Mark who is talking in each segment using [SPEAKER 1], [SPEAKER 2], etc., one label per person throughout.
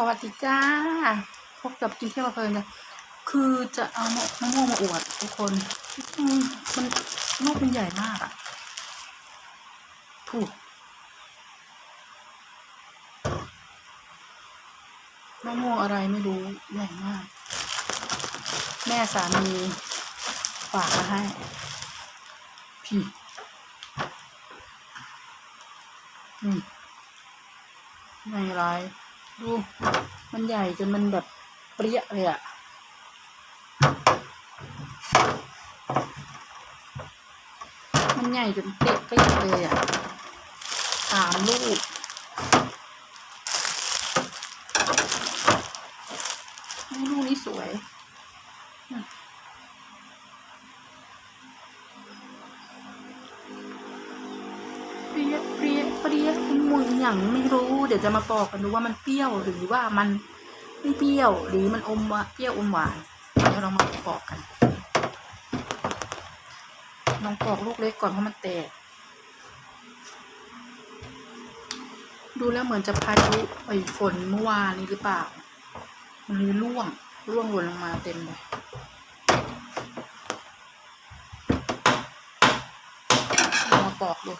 [SPEAKER 1] สวัสดีจ้า พบกับกินเที่ยวเพลินจ้ะคือจะเอามะมะม่วงมาอวดทุกคนมันลูกมันใหญ่มากอะถูกมะม่วงอะไรไม่รู้ใหญ่มาก แม่สามีฝากมาให้พี่อืมใหญ่ไร ดู มันใหญ่จนมันแบบเปรี้ยเลยอะมันใหญ่จนเปรี้ยเปรี้ยเลยอะสามลูกลูกนี้สวย ย่างไม่รู้ เดี๋ยวจะมาบอกกันดูว่ามันเปรี้ยวหรือว่ามันไม่เปรี้ยว หรือมันอมเปรี้ยวอมหวานเดี๋ยวเรามาปอกกันลองปอกลูกเล็กก่อนเพราะมันแตก ดูแล้วเหมือนจะพายุไอ้ฝนเมื่อวานนี้หรือเปล่า มันเลยร่วงร่วงหล่นลงมาเต็มเลยเรามาปอกดู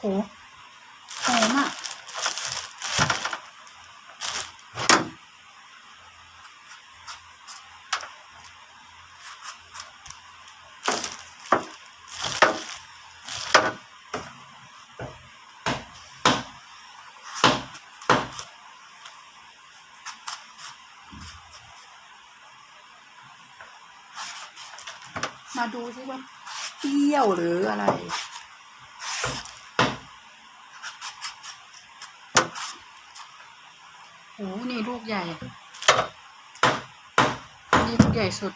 [SPEAKER 1] โหหอมอะมาดูสิว่าเปรี้ยวหรืออะไร โอ้นี่ลูกใหญ่ นี่ลูกใหญ่สุด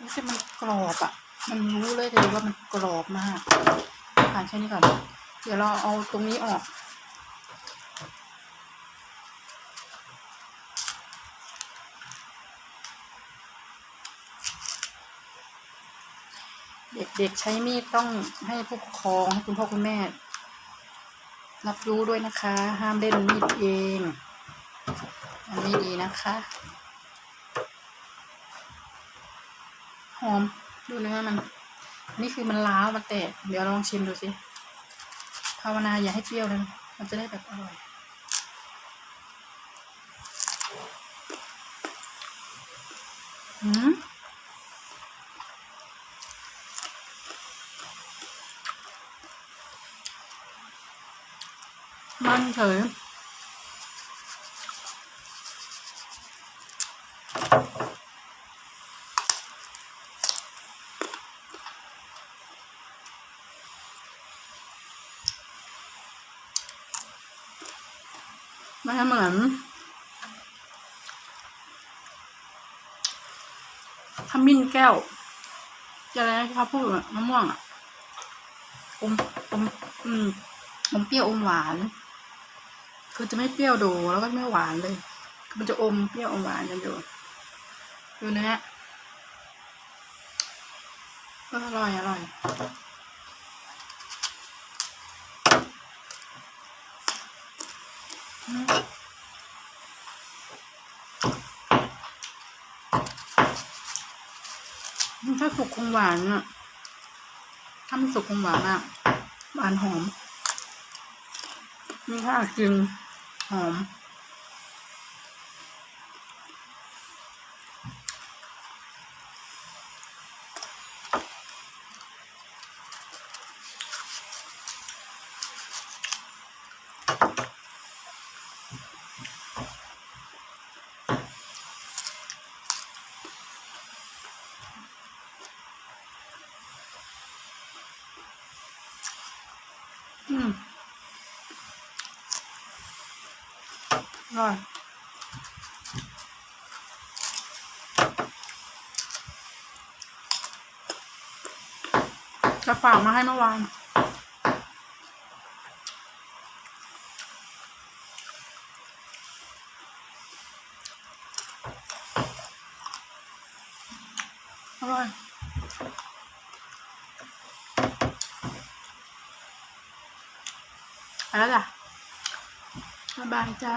[SPEAKER 1] รู้สึกมันกรอบอะ่ะ มันรู้เลยเลยว่ามันกรอบมากผ่านแค่นี้ก่อน เดี๋ยวเราเอาตรงนี้ออก เด็กๆใช้มีดต้องให้ผู้ปกครองให้คุณพ่อคุณแม่ รับรู้ด้วยนะคะ ห้ามเล่นมีดเองมันไม่ดีนะคะ หอมดูเนื้อมัน นี่คือมันล้าวมันแตก เดี๋ยวลองชิมดูสิ ภาวนาอย่าให้เปรี้ยวเลย มันจะได้แบบอร่อยอืม มันเฉยมันเหมือนขมิ้นแก้วจะอะไรนะที่เขาพูดมะม่วงอะอมอมอืมอมเปรี้ยวอมหวาน คือจะไม่เปรี้ยวโดแล้วก็ไม่หวานเลย มันจะอมเปรี้ยวอมหวานกันอยู่ดูเนื้อก็อร่อยอร่อยถ้าสุกคงหวานอะ ถ้าไม่สุกคงหวานมากหวานหอม นี่ถ้ากิน หอมอื ร่อยจะฝากมาให้เมื่อวานอร่อยแล้วล่ะ บ๊บายจ้า